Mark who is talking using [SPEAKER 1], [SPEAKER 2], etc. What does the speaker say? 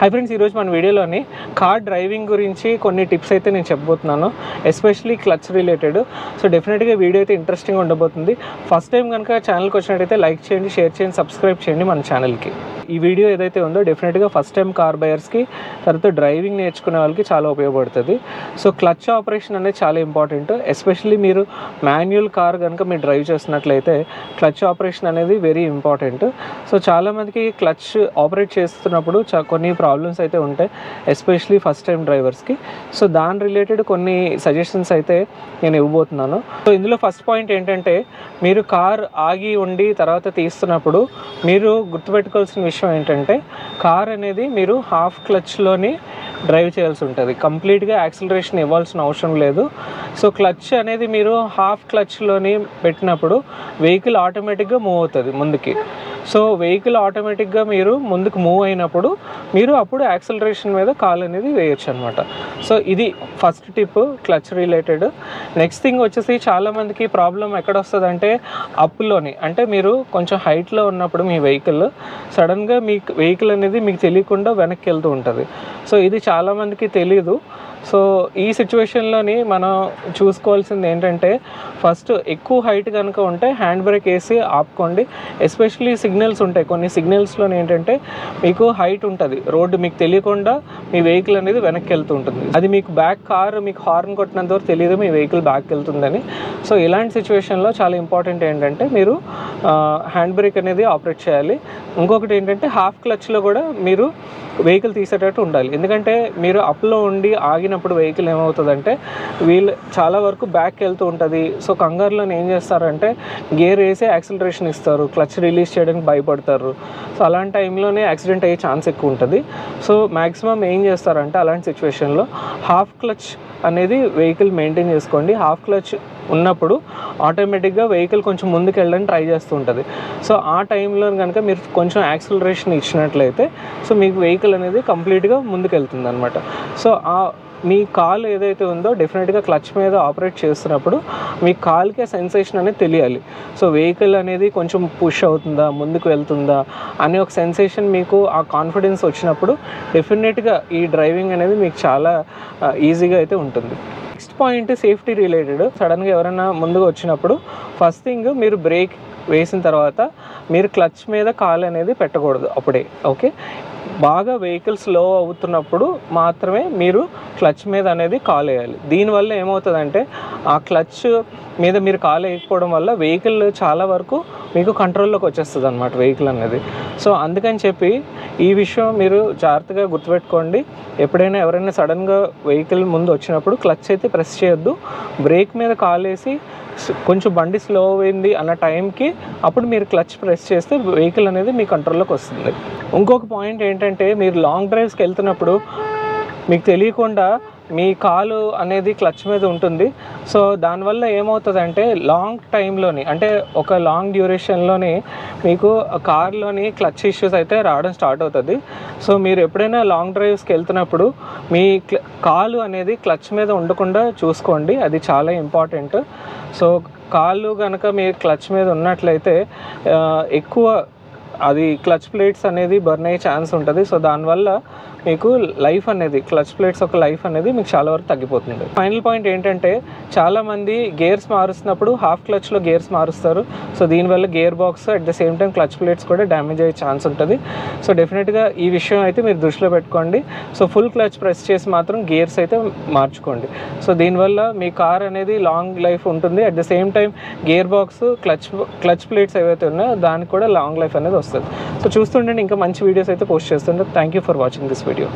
[SPEAKER 1] Hi friends ఈరోజు మన వీడియోలోని కార్ డ్రైవింగ్ గురించి కొన్ని టిప్స్ అయితే నేను చెప్పబోతున్నాను ఎస్పెషలీ క్లచ్ రిలేటెడ్. సో డెఫినెట్గా వీడియో అయితే ఇంట్రెస్టింగ్ ఉండబోతుంది. ఫస్ట్ టైం కనుక ఛానల్కి వచ్చినట్టయితే లైక్ చేయండి షేర్ చేయండి సబ్స్క్రైబ్ చేయండి మన ఛానల్కి ఈ వీడియో ఏదైతే ఉందో డెఫినెట్గా ఫస్ట్ టైం కార్ బయర్స్కి తర్వాత డ్రైవింగ్ నేర్చుకునే వాళ్ళకి చాలా ఉపయోగపడుతుంది. సో క్లచ్ ఆపరేషన్ అనేది చాలా ఇంపార్టెంట్ ఎస్పెషల్లీ మీరు మాన్యువల్ కార్ కనుక మీరు డ్రైవ్ చేస్తున్నట్లయితే క్లచ్ ఆపరేషన్ అనేది వెరీ ఇంపార్టెంట్ సో చాలామందికి క్లచ్ ఆపరేట్ చేస్తున్నప్పుడు చా కొన్ని ప్రాబ్లమ్స్ అయితే ఉంటాయి ఎస్పెషలీ ఫస్ట్ టైం డ్రైవర్స్కి సో దాని రిలేటెడ్ కొన్ని సజెషన్స్ అయితే నేను ఇవ్వబోతున్నాను. సో ఇందులో ఫస్ట్ పాయింట్ ఏంటంటే మీరు కార్ ఆగి ఉండి తర్వాత తీస్తున్నప్పుడు మీరు గుర్తుపెట్టుకోవాల్సిన విషయం ఏంటంటే కార్ అనేది మీరు హాఫ్ క్లచ్లోని డ్రైవ్ చేయాల్సి ఉంటుంది. కంప్లీట్గా యాక్సిలరేషన్ ఇవ్వాల్సిన అవసరం లేదు. సో క్లచ్ అనేది మీరు హాఫ్ క్లచ్లోని పెట్టినప్పుడు వెహికల్ ఆటోమేటిక్గా మూవ్ అవుతుంది ముందుకి. సో వెహికల్ ఆటోమేటిక్గా మీరు ముందుకు మూవ్ అయినప్పుడు మీరు అప్పుడు యాక్సిలరేషన్ మీద కాల్ అనేది వేయొచ్చు అనమాట సో ఇది first tip clutch related. Next thing వచ్చేసి చాలామందికి ప్రాబ్లం ఎక్కడ వస్తుందంటే అప్లోని అంటే మీరు కొంచెం హైట్లో ఉన్నప్పుడు మీ వెహికల్ సడన్గా మీ వెహికల్ అనేది మీకు తెలియకుండా వెనక్కి వెళ్తూ ఉంటుంది. సో ఇది చాలామందికి తెలియదు సో ఈ సిచ్యువేషన్లోని మనం చూసుకోవాల్సింది ఏంటంటే ఫస్ట్ ఎక్కువ హైట్ కనుక ఉంటే హ్యాండ్ బ్రేక్ వేసి ఆపుకోండి. ఎస్పెషలీ సిగ్నల్స్ ఉంటాయి. కొన్ని సిగ్నల్స్లో ఏంటంటే మీకు హైట్ ఉంటుంది. రోడ్డు మీకు తెలియకుండా మీ వెహికల్ అనేది వెనక్కి వెళ్తూ ఉంటుంది. అది మీకు బ్యాక్ కార్ మీకు హార్న్ కొట్టినంత వరకు తెలియదు మీ వెహికల్ బ్యాక్ వెళ్తుందని. సో ఇలాంటి సిచ్యువేషన్లో చాలా ఇంపార్టెంట్ ఏంటంటే మీరు హ్యాండ్ బ్రేక్ అనేది ఆపరేట్ చేయాలి. ఇంకొకటి ఏంటంటే హాఫ్ క్లచ్లో కూడా మీరు వెహికల్ తీసేటట్టు ఉండాలి. ఎందుకంటే మీరు అప్లో ఉండి ఆగినప్పుడు వెహికల్ ఏమవుతుందంటే వీళ్ళు చాలా వరకు బ్యాక్ వెళ్తూ ఉంటుంది. సో కంగారులో ఏం చేస్తారంటే గేర్ వేసి యాక్సిలరేషన్ ఇస్తారు. క్లచ్ రిలీజ్ చేయడానికి భయపడతారు. సో అలాంటి టైంలోనే యాక్సిడెంట్ అయ్యే ఛాన్స్ ఎక్కువ ఉంటుంది. సో మ్యాక్సిమం ఏం చేస్తారంటే అలాంటి సిచ్యువేషన్లో హాఫ్ క్లచ్ అనేది వెహికల్ మెయింటైన్ చేసుకోండి. హాఫ్ క్లచ్ ఉన్నప్పుడు ఆటోమేటిక్గా వెహికల్ కొంచెం ముందుకు వెళ్ళడానికి ట్రై చేస్తూ ఉంటుంది. సో ఆ టైంలో కనుక మీరు కొంచెం యాక్సిలరేషన్ ఇచ్చినట్లయితే సో మీకు వెహికల్ అనేది కంప్లీట్గా ముందుకు వెళ్తుంది అనమాట సో ఆ మీ కాల్ ఏదైతే ఉందో డెఫినెట్గా క్లచ్ మీద ఆపరేట్ చేస్తున్నప్పుడు మీ కాల్కే సెన్సేషన్ అనేది తెలియాలి. సో వెహికల్ అనేది కొంచెం పుష్ అవుతుందా ముందుకు వెళ్తుందా అనే ఒక సెన్సేషన్ మీకు ఆ కాన్ఫిడెన్స్ వచ్చినప్పుడు డెఫినెట్గా ఈ డ్రైవింగ్ అనేది మీకు చాలా uh, ఈజీగా అయితే ఉంటుంది. Next point safety related. సడన్గా ఎవరైనా ముందుకు వచ్చినప్పుడు ఫస్ట్ థింగ్ మీరు బ్రేక్ వేసిన తర్వాత మీరు క్లచ్ మీద కాల్ అనేది పెట్టకూడదు అప్పుడే ఓకే బాగా వెహికల్ స్లో అవుతున్నప్పుడు మాత్రమే మీరు క్లచ్ మీద అనేది కాల్ వేయాలి. దీనివల్ల ఏమవుతుందంటే ఆ క్లచ్ మీద మీరు కాల్ వేయకపోవడం వల్ల వెహికల్ చాలా వరకు మీకు కంట్రోల్లోకి వచ్చేస్తుంది అనమాట వెహికల్ అనేది. సో అందుకని చెప్పి ఈ విషయం మీరు జాగ్రత్తగా గుర్తుపెట్టుకోండి. ఎప్పుడైనా ఎవరైనా సడన్గా వెహికల్ ముందు వచ్చినప్పుడు క్లచ్ అయితే ప్రెస్ చేయొద్దు. బ్రేక్ మీద కాలేసి కొంచెం బండి స్లో అయింది అన్న టైంకి అప్పుడు మీరు క్లచ్ ప్రెస్ చేస్తే వెహికల్ అనేది మీ కంట్రోల్లోకి వస్తుంది. ఇంకొక పాయింట్ ఏంటంటే మీరు లాంగ్ డ్రైవ్స్కి వెళ్తున్నప్పుడు మీకు తెలియకుండా మీ కాలు అనేది క్లచ్ మీద ఉంటుంది. సో దానివల్ల ఏమవుతుందంటే లాంగ్ టైంలోని అంటే ఒక లాంగ్ డ్యూరేషన్లోని మీకు కార్లోని క్లచ్ ఇష్యూస్ అయితే రావడం స్టార్ట్ అవుతుంది. సో మీరు ఎప్పుడైనా లాంగ్ డ్రైవ్స్కి వెళ్తున్నప్పుడు మీ కాలు అనేది క్లచ్ మీద ఉండకుండా చూసుకోండి. అది చాలా ఇంపార్టెంట్. సో కాళ్ళు కనుక మీ క్లచ్ మీద ఉన్నట్లయితే ఎక్కువ అది క్లచ్ ప్లేట్స్ అనేది బర్న్ అయ్యే ఛాన్స్ ఉంటుంది. సో దానివల్ల మీకు లైఫ్ అనేది క్లచ్ ప్లేట్స్ ఒక లైఫ్ అనేది మీకు చాలా వరకు తగ్గిపోతుంది. ఫైనల్ పాయింట్ ఏంటంటే చాలామంది గేర్స్ మారుస్తున్నప్పుడు హాఫ్ క్లచ్లో గేర్స్ మారుస్తారు. సో దీనివల్ల gear box at the same time clutch plates కూడా డ్యామేజ్ అయ్యే ఛాన్స్ ఉంటుంది. సో డెఫినెట్గా ఈ విషయం అయితే మీరు దృష్టిలో పెట్టుకోండి. సో ఫుల్ క్లచ్ ప్రెస్ చేసి మాత్రం గేర్స్ అయితే మార్చుకోండి. సో దీనివల్ల మీ కార్ అనేది లాంగ్ లైఫ్ ఉంటుంది. At the same time gear box clutch clutch plates ఏవైతే ఉన్నాయో దానికి కూడా లాంగ్ లైఫ్ అనేది వస్తుంది. వస్తుంది సో చూస్తుండండి ఇంకా మంచి వీడియోస్ అయితే పోస్ట్ చేస్తుండే thank you for watching this video